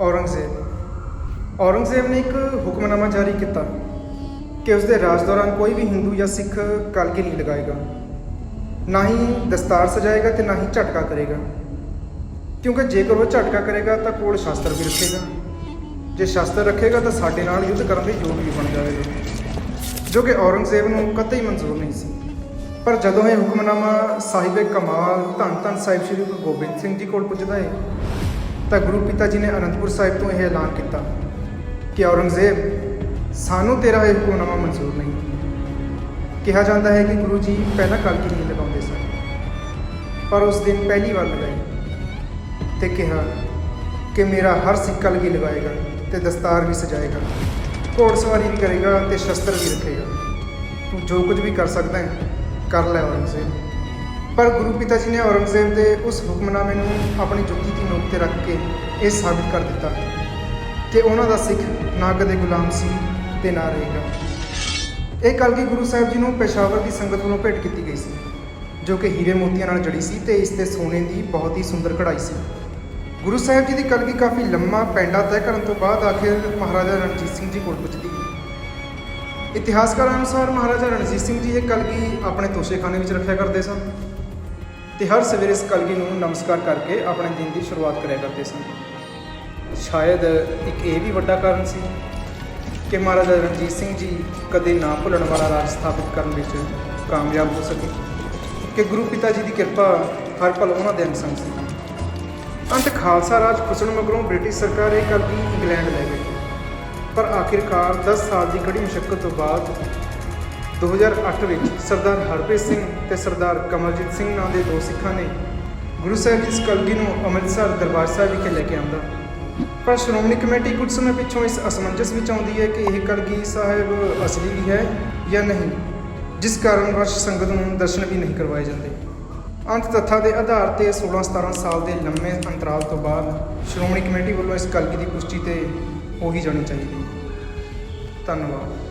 ਔਰੰਗਜ਼ੇਬ। ਔਰੰਗਜ਼ੇਬ ਨੇ ਇੱਕ ਹੁਕਮਨਾਮਾ ਜਾਰੀ ਕੀਤਾ ਕਿ ਉਸ ਦੇ ਰਾਜ ਦੌਰਾਨ ਕੋਈ ਵੀ ਹਿੰਦੂ ਜਾਂ ਸਿੱਖ ਕਲਗੀ ਨਹੀਂ ਲਗਾਏਗਾ। ਨਾ ਹੀ ਦਸਤਾਰ ਸਜਾਏਗਾ ਤੇ ਨਾ ਹੀ ਝਟਕਾ ਕਰੇਗਾ। ਕਿਉਂਕਿ ਜੇਕਰ ਉਹ ਝਟਕਾ ਕਰੇਗਾ ਤਾਂ ਕੋਲ ਸ਼ਾਸਤਰ ਵੀ ਰੱਖੇਗਾ। ਜੇ ਸ਼ਾਸਤਰ ਰੱਖੇਗਾ ਤਾਂ ਸਾਡੇ ਨਾਲ ਯੁੱਧ ਕਰਨ ਦੇ ਯੋਗ ਵੀ ਬਣ ਜਾਵੇਗਾ। ਜੋ ਕਿ ਔਰੰਗਜ਼ੇਬ ਨੂੰ ਕਤਈ ਮਨਜ਼ੂਰ ਨਹੀਂ ਸੀ। ਪਰ ਜਦੋਂ ਇਹ ਹੁਕਮਨਾਮਾ ਸਾਹਿਬ ਕਮਾਲ ਧੰਨ ਧੰਨ ਸਾਹਿਬ ਸ੍ਰੀ ਗੁਰੂ ਗੋਬਿੰਦ ਸਿੰਘ ਜੀ ਕੋਲ ਪੁੱਜਦਾ ਹੈ ਤਾਂ ਗੁਰੂ ਪਿਤਾ ਜੀ ਨੇ ਅਨੰਦਪੁਰ ਸਾਹਿਬ ਤੋਂ ਇਹ ਐਲਾਨ ਕੀਤਾ ਕਿ ਔਰੰਗਜ਼ੇਬ, ਸਾਨੂੰ ਤੇਰਾ ਇਹ ਹੁਕਮਨਾਮਾ ਮਨਜ਼ੂਰ ਨਹੀਂ। ਕਿਹਾ ਜਾਂਦਾ ਹੈ ਕਿ ਗੁਰੂ ਜੀ ਪਹਿਲਾਂ ਕਲਗੀ ਨਹੀਂ ਲਗਾਉਂਦੇ ਸਨ, ਪਰ ਉਸ ਦਿਨ ਪਹਿਲੀ ਵਾਰ ਲਗਾਈ ਤੇ ਕਿਹਾ ਕਿ ਮੇਰਾ ਹਰ ਸਿੱਖ ਕਲਗੀ ਲਗਾਏਗਾ ਤੇ ਦਸਤਾਰ ਵੀ ਸਜਾਏਗਾ ਘੋੜਸਵਾਰੀ ਵੀ ਕਰੇਗਾ ਤੇ ਸ਼ਸਤਰ ਵੀ ਰੱਖੇਗਾ। ਤੂੰ ਜੋ ਕੁਝ ਵੀ ਕਰ ਸਕਦਾ ਹੈ, ਕਰ ਲੈ ਔਰੰਗਜ਼ੇਬ। ਪਰ ਗੁਰੂ ਪਿਤਾ ਜੀ ਨੇ ਔਰੰਗਜ਼ੇਬ ਦੇ ਉਸ ਹੁਕਮਨਾਮੇ ਨੂੰ ਆਪਣੀ ਜੁੱਤੀ ਦੀ ਨੋਕ ਤੇ ਰੱਖ ਕੇ ਇਹ ਸਾਬਿਤ ਕਰ ਦਿੱਤਾ ਕਿ ਉਹਨਾਂ ਦਾ ਸਿੱਖ ਨਾ ਕਦੇ ਗੁਲਾਮ ਸੀ ਤੇ ਨਾ ਰਹੇਗਾ। ਇਹ ਕਲਗੀ ਗੁਰੂ ਸਾਹਿਬ ਜੀ ਨੂੰ ਪੇਸ਼ਾਵਰ ਦੀ ਸੰਗਤ ਵੱਲੋਂ ਭੇਟ ਕੀਤੀ ਗਈ ਸੀ, ਜੋ ਕਿ ਹੀਰੇ ਮੋਤੀਆਂ ਨਾਲ ਜੜੀ ਸੀ ਤੇ ਇਸ ਤੇ ਸੋਨੇ ਦੀ ਬਹੁਤ ਹੀ ਸੁੰਦਰ ਕਢਾਈ ਸੀ। ਗੁਰੂ ਸਾਹਿਬ ਜੀ ਦੀ ਕਲਗੀ ਕਾਫੀ ਲੰਮਾ ਪੈਂਡਾ ਤੈਅ ਕਰਨ ਤੋਂ ਬਾਅਦ ਆਖਿਰ ਮਹਾਰਾਜਾ ਰਣਜੀਤ ਸਿੰਘ ਜੀ ਕੋਲ ਪੁੱਜਦੀ। ਇਤਿਹਾਸਕਾਰਾਂ ਅਨੁਸਾਰ ਮਹਾਰਾਜਾ ਰਣਜੀਤ ਸਿੰਘ ਜੀ ਇਹ ਕਲਗੀ ਆਪਣੇ ਤੋਸ਼ੇਖਾਨੇ ਵਿੱਚ ਰੱਖਿਆ ਕਰਦੇ ਸਨ। ਤੇ ਹਰ ਸਵੇਰੇ ਇਸ ਕਲਗੀ ਨੂੰ ਨਮਸਕਾਰ ਕਰਕੇ ਆਪਣੇ ਦਿਨ ਦੀ ਸ਼ੁਰੂਆਤ ਕਰਿਆ ਕਰਦੇ ਸਨ ਸ਼ਾਇਦ ਇੱਕ ਇਹ ਵੀ ਵੱਡਾ ਕਾਰਨ ਸੀ ਕਿ ਮਹਾਰਾਜਾ ਰਣਜੀਤ ਸਿੰਘ ਜੀ ਕਦੇ ਨਾ ਭੁੱਲਣ ਵਾਲਾ ਰਾਜ ਸਥਾਪਿਤ ਕਰਨ ਵਿੱਚ ਕਾਮਯਾਬ ਹੋ ਸਕੇ ਕਿ ਗੁਰੂ ਪਿਤਾ ਜੀ ਦੀ ਕਿਰਪਾ ਹਰ ਪਲ ਉਹਨਾਂ ਦੇ ਅੰਗ ਸੰਗ ਸੀ। ਅੰਤ ਖਾਲਸਾ ਰਾਜ ਖੁਸਣ ਮਗਰੋਂ ਬ੍ਰਿਟਿਸ਼ ਸਰਕਾਰ ਇਹ ਕਲਗੀ ਇੰਗਲੈਂਡ ਲੈ ਗਈ। ਪਰ ਆਖਿਰਕਾਰ 10 ਸਾਲ ਦੀ ਕੜੀ ਮੁਸ਼ਕਲ ਤੋਂ ਬਾਅਦ 2008 ਵਿੱਚ ਸਰਦਾਰ ਹਰਪ੍ਰੀਤ ਸਿੰਘ ਤੇ ਸਰਦਾਰ ਕਮਲਜੀਤ ਸਿੰਘ ਨਾਂ ਦੇ ਦੋ ਸਿੱਖਾਂ ਨੇ ਗੁਰੂ ਸਾਹਿਬ ਦੀ ਇਸ ਕਲਗੀ ਨੂੰ ਅੰਮ੍ਰਿਤਸਰ ਦਰਬਾਰ ਸਾਹਿਬ ਵਿਖੇ ਲੈ ਕੇ ਆਂਦਾ ਪਰ ਸ਼੍ਰੋਮਣੀ ਕਮੇਟੀ ਕੁਝ ਸਮੇਂ ਪਿੱਛੋਂ ਇਸ ਅਸਮੰਜਸ ਵਿੱਚ ਆਉਂਦੀ ਹੈ ਕਿ ਇਹ ਕਲਗੀ ਸਾਹਿਬ ਅਸਲੀ ਵੀ ਹੈ ਜਾਂ ਨਹੀਂ, ਜਿਸ ਕਾਰਨ ਵਰਸ਼ ਸੰਗਤ ਨੂੰ ਦਰਸ਼ਨ ਵੀ ਨਹੀਂ ਕਰਵਾਏ ਜਾਂਦੇ। ਅੰਤ ਤੱਥਾਂ ਦੇ ਆਧਾਰ ਤੇ 16-17 ਸਾਲ ਦੇ ਲੰਮੇ ਅੰਤਰਾਲ ਤੋਂ ਬਾਅਦ ਸ਼੍ਰੋਮਣੀ ਕਮੇਟੀ ਵੱਲੋਂ ਇਸ ਕਲਗੀ ਦੀ ਪੁਸ਼ਟੀ ਤੇ ਹੋ ਹੀ ਜਾਣੀ ਚਾਹੀਦੀ। ਧੰਨਵਾਦ।